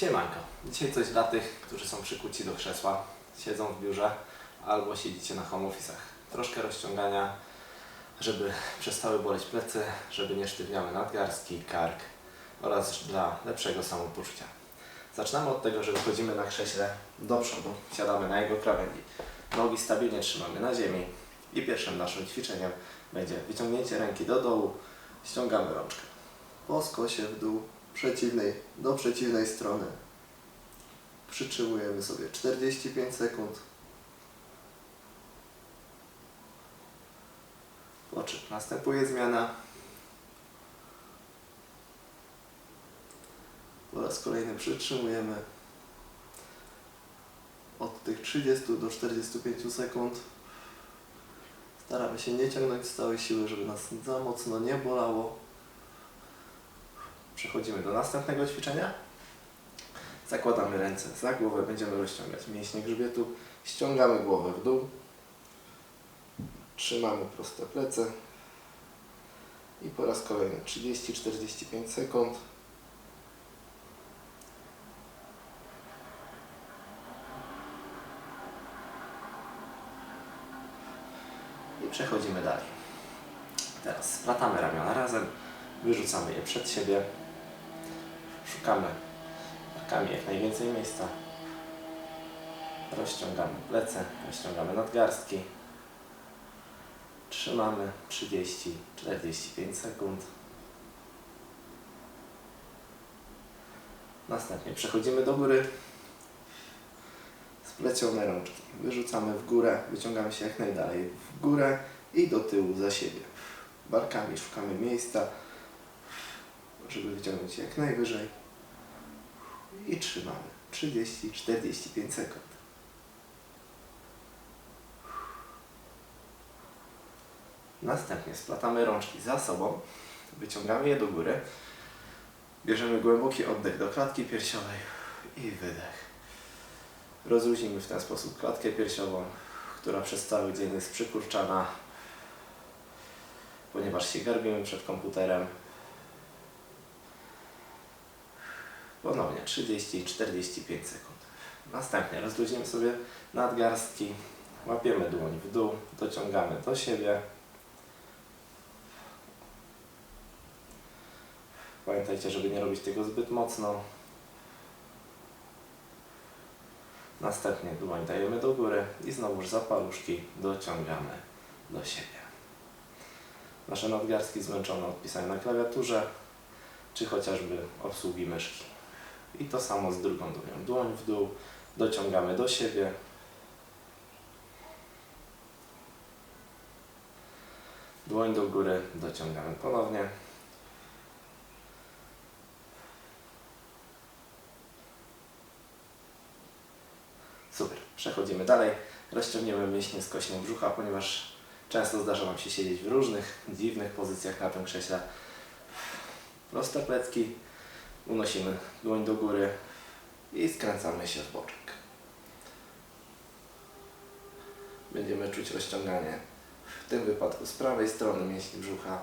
Siemanko. Dzisiaj coś dla tych, którzy są przykuci do krzesła, siedzą w biurze albo siedzicie na home office'ach. Troszkę rozciągania, żeby przestały boleć plecy, żeby nie sztywniały nadgarstki, kark oraz dla lepszego samopoczucia. Zaczynamy od tego, że wychodzimy na krześle do przodu, siadamy na jego krawędzi. Nogi stabilnie trzymamy na ziemi i pierwszym naszym ćwiczeniem będzie wyciągnięcie ręki do dołu, ściągamy rączkę. Po skosie w dół, przeciwnej, do przeciwnej strony. Przytrzymujemy sobie 45 sekund. Po czym następuje zmiana. Po raz kolejny przytrzymujemy od tych 30 do 45 sekund. Staramy się nie ciągnąć z całej siły, żeby nas za mocno nie bolało. Przechodzimy do następnego ćwiczenia. Zakładamy ręce za głowę, będziemy rozciągać mięśnie grzbietu, ściągamy głowę w dół, trzymamy proste plecy i po raz kolejny 30-45 sekund. I przechodzimy dalej. Teraz splatamy ramiona razem, wyrzucamy je przed siebie, szukamy. Barkami jak najwięcej miejsca, rozciągamy. Plecy, rozciągamy nadgarstki, trzymamy 30-45 sekund. Następnie przechodzimy do góry, splecione rączki, wyrzucamy w górę, wyciągamy się jak najdalej w górę i do tyłu za siebie. Barkami szukamy miejsca, żeby wyciągnąć jak najwyżej i trzymamy 30-45 sekund. Następnie splatamy rączki za sobą, wyciągamy je do góry, bierzemy głęboki oddech do klatki piersiowej i wydech. Rozluźnimy w ten sposób klatkę piersiową, która przez cały dzień jest przykurczana, ponieważ się garbimy przed komputerem. Ponownie 30-45 sekund. Następnie rozluźnimy sobie nadgarstki, łapiemy dłoń w dół, dociągamy do siebie. Pamiętajcie, żeby nie robić tego zbyt mocno. Następnie dłoń dajemy do góry i znowuż za paluszki dociągamy do siebie. Nasze nadgarstki zmęczone od pisania na klawiaturze, czy chociażby obsługi myszki. I to samo z drugą dłonią. Dłoń w dół, dociągamy do siebie. Dłoń do góry, dociągamy ponownie. Super, przechodzimy dalej. Rozciągniemy mięśnie skośne brzucha, ponieważ często zdarza nam się siedzieć w różnych dziwnych pozycjach na tym krześle. Proste plecki, unosimy dłoń do góry i skręcamy się w boczek. Będziemy czuć rozciąganie w tym wypadku z prawej strony mięśni brzucha.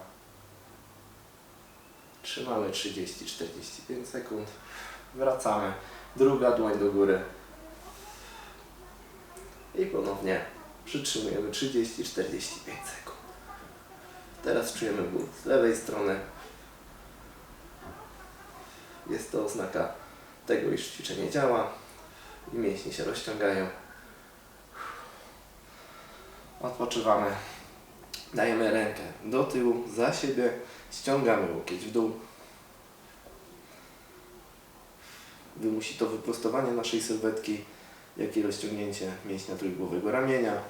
Trzymamy 30-45 sekund. Wracamy. Druga dłoń do góry. I ponownie przytrzymujemy 30-45 sekund. Teraz czujemy ból z lewej strony. Jest to oznaka tego, iż ćwiczenie działa i mięśnie się rozciągają. Odpoczywamy. Dajemy rękę do tyłu, za siebie, ściągamy łokieć w dół. Wymusi to wyprostowanie naszej sylwetki, jak i rozciągnięcie mięśnia trójgłowego ramienia.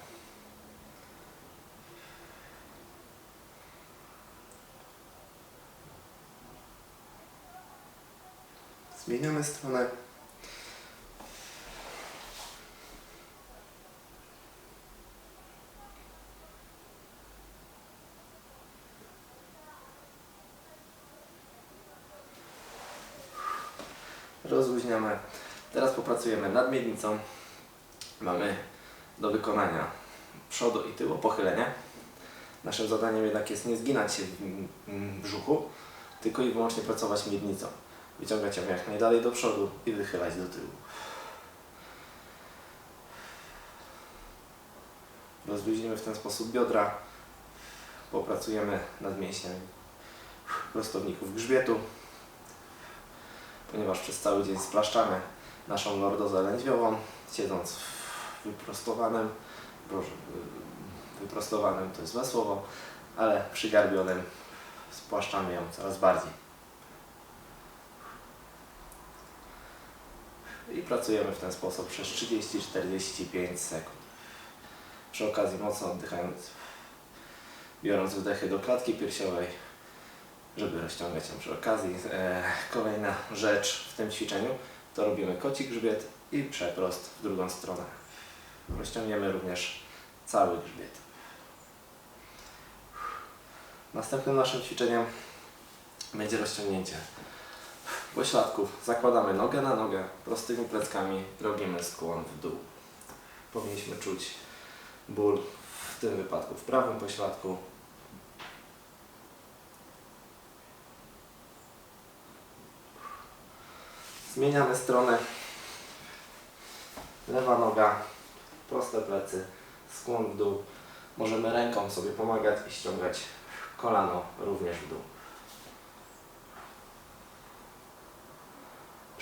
Zmieniamy stronę. Rozluźniamy. Teraz popracujemy nad miednicą. Mamy do wykonania przodu i tyłu pochylenie. Naszym zadaniem jednak jest nie zginać się w brzuchu, tylko i wyłącznie pracować miednicą. Wyciągać ją jak najdalej do przodu i wychylać do tyłu. Rozluźnimy w ten sposób biodra. Popracujemy nad mięśniami prostowników grzbietu, ponieważ przez cały dzień splaszczamy naszą lordozę lędźwiową, siedząc w wyprostowanym, wyprostowanym to jest złe słowo, ale przygarbionym spłaszczamy ją coraz bardziej. I pracujemy w ten sposób przez 30-45 sekund. Przy okazji mocno oddychając, biorąc wdechy do klatki piersiowej, żeby rozciągać ją przy okazji. E, kolejna rzecz w tym ćwiczeniu to robimy koci grzbiet i przeprost w drugą stronę. Rozciągniemy również cały grzbiet. Następnym naszym ćwiczeniem będzie rozciągnięcie pośladków. Zakładamy nogę na nogę, prostymi pleckami robimy skłon w dół. Powinniśmy czuć ból w tym wypadku w prawym pośladku, Zmieniamy stronę. Lewa noga, proste plecy, skłon w dół. Możemy ręką sobie pomagać i ściągać kolano również w dół.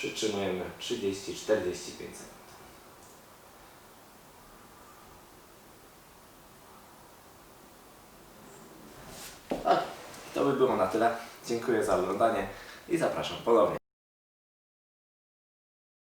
Przytrzymujemy 30-45 sekund. Tak, to by było na tyle. Dziękuję za oglądanie i zapraszam ponownie.